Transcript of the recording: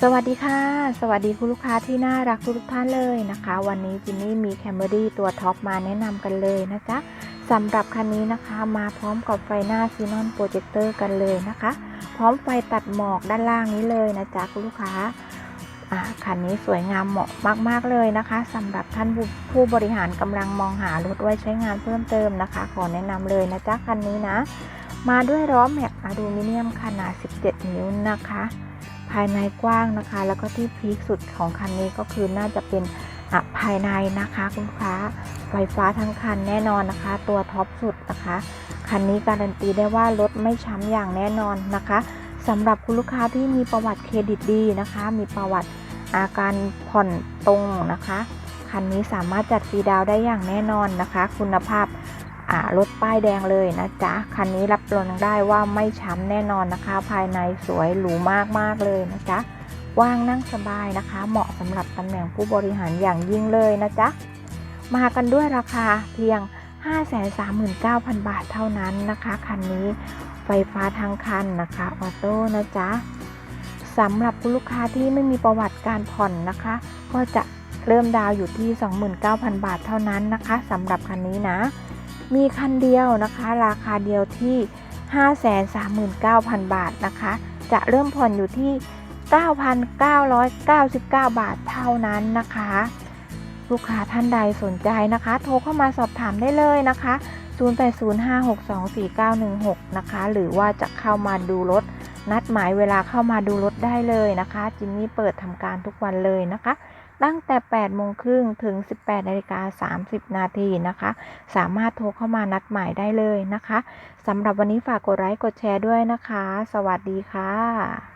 สวัสดีค่ะ สวัสดีคุณลูกค้าที่น่ารักทุกท่านเลยนะคะ วันนี้จินนี่มีแคมเบอรี่ตัวท็อปมาแนะนำกันเลยนะจ๊ะสำหรับคันนี้นะคะมาพร้อมกับไฟหน้าซีนอนโปรเจคเตอร์กันเลยนะคะ พร้อมไฟตัดหมอกด้านล่างนี้เลยนะจ๊ะคุณลูกค้าอ่าคันนี้สวยงามเหมาะมาก ๆ เลยนะคะสำหรับท่านผู้ผู้บริหารกำลังมองหารถไว้ใช้งานเพิ่มเติมนะคะ ขอแนะนำเลยนะจ๊ะคันนี้นะ มาด้วยล้อแม็กอลูมิเนียมขนาด 17 นิ้วนะคะ ภายในกว้างนะคะ แล้วก็ที่พีคสุดของคันนี้ก็คือน่าจะเป็นอะภายในนะคะคุณลูกค้าไฟฟ้าทั้งคันแน่นอนนะคะ ตัวท็อปสุดนะคะ คันนี้การันตีได้ว่ารถไม่ช้ำอย่างแน่นอนนะคะสำหรับคุณลูกค้าที่มีประวัติเครดิตดีนะคะ มีประวัติอาการผ่อนตรงนะคะ คันนี้สามารถจัดฟรีดาวได้อย่างแน่นอนนะคะ คุณภาพ รถป้ายแดงเลยนะจ๊ะ คันนี้รับรองได้ว่าไม่ช้ำแน่นอนนะคะ ภายในสวยหรูมากๆเลยนะจ๊ะ ว่างนั่งสบายนะคะ เหมาะสำหรับตำแหน่งผู้บริหารอย่างยิ่งเลยนะจ๊ะ มากันด้วยราคาเพียง 539,000 บาทเท่านั้นนะคะ คันนี้ไฟฟ้าทั้งคันนะคะออโต้นะจ๊ะสำหรับคุณลูกค้าที่ไม่มีประวัติการผ่อนนะคะ ก็จะเริ่มดาวอยู่ที่ 29,000 บาทเท่านั้นนะคะสำหรับคันนี้นะ มีคันเดียวนะคะ ราคาเดียวที่ 539,000 บาทนะคะ จะเริ่มผ่อนอยู่ที่ 9,999 บาทเท่านั้นนะคะ ลูกค้าท่านใดสนใจนะคะ โทรเข้ามาสอบถามได้เลยนะคะ 0805624916 นะคะ หรือว่าจะเข้ามาดูรถนัดหมายเวลาเข้ามาดูรถได้เลยนะคะ จินนี่เปิดทำการทุกวันเลยนะคะ ตั้งแต่ 8 โมงครึ่งถึง 18นาฬิกา30 นาทีนะคะ สามารถโทรเข้ามานัดหมายได้เลยนะคะสำหรับวันนี้ฝากกดไลค์กดแชร์ด้วยนะคะ สวัสดีค่ะ